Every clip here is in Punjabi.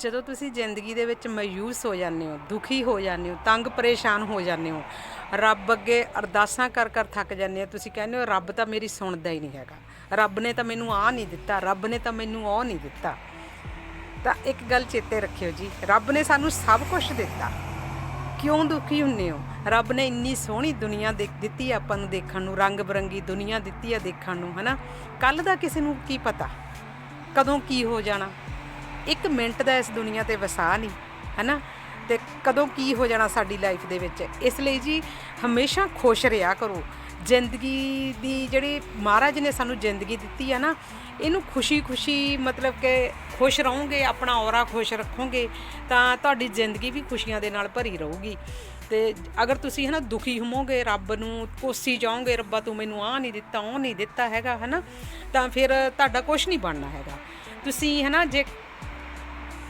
ਜਦੋਂ ਤੁਸੀਂ ਜ਼ਿੰਦਗੀ ਦੇ ਵਿੱਚ ਮਾਯੂਸ ਹੋ ਜਾਂਦੇ ਹੋ, ਦੁਖੀ ਹੋ ਜਾਂਦੇ ਹੋ, ਤੰਗ ਪਰੇਸ਼ਾਨ ਹੋ ਜਾਂਦੇ ਹੋ, ਰੱਬ ਅੱਗੇ ਅਰਦਾਸਾਂ ਕਰ ਕਰ ਥੱਕ ਜਾਂਦੇ ਹੋ, ਤੁਸੀਂ ਕਹਿੰਦੇ ਹੋ, ਰੱਬ ਤਾਂ ਮੇਰੀ ਸੁਣਦਾ ਹੀ ਨਹੀਂ ਹੈਗਾ। ਰੱਬ ਨੇ ਤਾਂ ਮੈਨੂੰ ਆਹ ਨਹੀਂ ਦਿੱਤਾ, ਰੱਬ ਨੇ ਤਾਂ ਮੈਨੂੰ ਉਹ ਨਹੀਂ ਦਿੱਤਾ। ਤਾਂ ਇੱਕ ਗੱਲ ਚੇਤੇ ਰੱਖਿਓ ਜੀ, ਰੱਬ ਨੇ ਸਾਨੂੰ ਸਭ ਕੁਝ ਦਿੱਤਾ। ਕਿਉਂ ਦੁਖੀ ਹੁੰਨੇ ਹੋ? ਰੱਬ ਨੇ ਇੰਨੀ ਸੋਹਣੀ ਦੁਨੀਆ ਦੇ ਦਿੱਤੀ ਆਪਾਂ ਨੂੰ ਦੇਖਣ ਨੂੰ, ਰੰਗ ਬਰੰਗੀ ਦੁਨੀਆ ਦਿੱਤੀ ਆ ਦੇਖਣ ਨੂੰ, ਹਨਾ? ਕੱਲ ਦਾ ਕਿਸੇ ਨੂੰ ਕੀ ਪਤਾ? ਕਦੋਂ ਕੀ ਹੋ ਜਾਣਾ? ਇੱਕ ਮਿੰਟ ਦਾ ਇਸ ਦੁਨੀਆ ਤੇ ਵਸਾ ਨਹੀਂ, ਹਨਾ? ਤੇ ਕਦੋਂ ਕੀ ਹੋ ਜਾਣਾ ਸਾਡੀ ਲਾਈਫ ਦੇ ਵਿੱਚ? ਇਸ ਲਈ ਜੀ ਹਮੇਸ਼ਾ ਖੁਸ਼ ਰਿਹਾ ਕਰੋ। ਜ਼ਿੰਦਗੀ ਦੀ ਜਿਹੜੀ ਮਹਾਰਾਜ ਨੇ ਸਾਨੂੰ ਜ਼ਿੰਦਗੀ ਦਿੱਤੀ ਹੈ ਨਾ, ਇਹਨੂੰ ਖੁਸ਼ੀ-ਖੁਸ਼ੀ ਮਤਲਬ ਕਿ ਖੁਸ਼ ਰਹੋਗੇ, ਆਪਣਾ ਔਰਾ ਖੁਸ਼ ਰੱਖੋਗੇ, ਤਾਂ ਤੁਹਾਡੀ ਜ਼ਿੰਦਗੀ ਵੀ ਖੁਸ਼ੀਆਂ ਦੇ ਨਾਲ ਭਰੀ ਰਹੂਗੀ। ਤੇ ਅਗਰ ਤੁਸੀਂ ਹਨਾ ਦੁਖੀ ਹੋਵੋਗੇ, ਰੱਬ ਨੂੰ ਕੋਸੀ ਜਾਓਗੇ, ਰੱਬਾ ਤੂੰ ਮੈਨੂੰ ਆਹ ਨਹੀਂ ਦਿੱਤਾ, ਉਹ ਨਹੀਂ ਦਿੱਤਾ ਹੈਗਾ, ਹਨਾ? ਤਾਂ ਫਿਰ ਤੁਹਾਡਾ ਕੁਝ ਨਹੀਂ ਬਣਨਾ ਹੈਗਾ। ਤੁਸੀਂ ਹਨਾ ਜੇ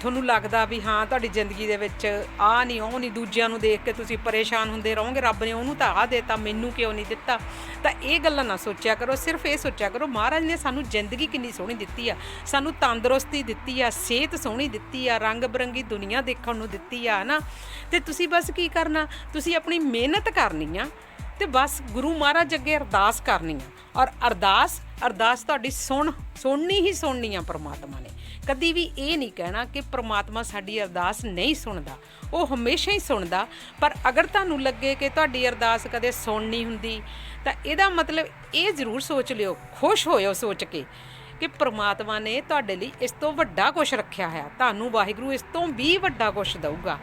ਤੁਹਾਨੂੰ ਲੱਗਦਾ ਵੀ ਹਾਂ, ਤੁਹਾਡੀ ਜ਼ਿੰਦਗੀ ਦੇ ਵਿੱਚ ਆ ਨਹੀਂ, ਉਹ ਨਹੀਂ, ਦੂਜਿਆਂ ਨੂੰ ਦੇਖ ਕੇ ਤੁਸੀਂ ਪਰੇਸ਼ਾਨ ਹੁੰਦੇ ਰਹੋਗੇ, ਰੱਬ ਨੇ ਉਹਨੂੰ ਤਾਂ ਆ ਦਿੱਤਾ, ਮੈਨੂੰ ਕਿਉਂ ਨਹੀਂ ਦਿੱਤਾ? ਤਾਂ ਇਹ ਗੱਲਾਂ ਨਾ ਸੋਚਿਆ ਕਰੋ, ਸਿਰਫ ਇਹ ਸੋਚਿਆ ਕਰੋ, ਮਹਾਰਾਜ ਨੇ ਸਾਨੂੰ ਜ਼ਿੰਦਗੀ ਕਿੰਨੀ ਸੋਹਣੀ ਦਿੱਤੀ ਆ, ਸਾਨੂੰ ਤੰਦਰੁਸਤੀ ਦਿੱਤੀ ਆ, ਸਿਹਤ ਸੋਹਣੀ ਦਿੱਤੀ ਆ, ਰੰਗ ਬਰੰਗੀ ਦੁਨੀਆ ਦੇਖਣ ਨੂੰ ਦਿੱਤੀ ਆ ਨਾ ਤੇ ਤੁਸੀਂ ਬਸ ਕੀ ਕਰਨਾ? ਤੁਸੀਂ ਆਪਣੀ ਮਿਹਨਤ ਕਰਨੀ ਆ ਤੇ ਬਸ ਗੁਰੂ ਮਹਾਰਾਜ ਅੱਗੇ ਅਰਦਾਸ ਕਰਨੀ ਆ। ਔਰ ਅਰਦਾਸ ਅਰਦਾਸ ਤੁਹਾਡੀ ਸੁਣ, ਸੁਣਨੀ ਹੀ ਸੁਣਨੀ ਆ ਪ੍ਰਮਾਤਮਾ ਨੇ। ਕਦੀ ਵੀ ਇਹ ਨਹੀਂ ਕਹਿਣਾ ਕਿ ਪ੍ਰਮਾਤਮਾ ਸਾਡੀ ਅਰਦਾਸ ਨਹੀਂ ਸੁਣਦਾ। ਉਹ ਹਮੇਸ਼ਾ ਹੀ ਸੁਣਦਾ, ਪਰ ਅਗਰ ਤੁਹਾਨੂੰ ਲੱਗੇ ਕਿ ਤੁਹਾਡੀ ਅਰਦਾਸ ਕਦੇ ਸੁਣ ਨਹੀਂ ਹੁੰਦੀ, ਤਾਂ ਇਹਦਾ ਮਤਲਬ ਇਹ ਜ਼ਰੂਰ ਸੋਚ ਲਿਓ, ਖੁਸ਼ ਹੋਇਓ ਸੋਚ ਕੇ ਕਿ ਪ੍ਰਮਾਤਮਾ ਨੇ ਤੁਹਾਡੇ ਲਈ ਇਸ ਤੋਂ ਵੱਡਾ ਕੁਝ ਰੱਖਿਆ ਹੈ ਤੁਹਾਨੂੰ ਵਾਹਿਗੁਰੂ ਇਸ ਤੋਂ ਵੀ ਵੱਡਾ ਕੁਝ ਦਊਗਾ।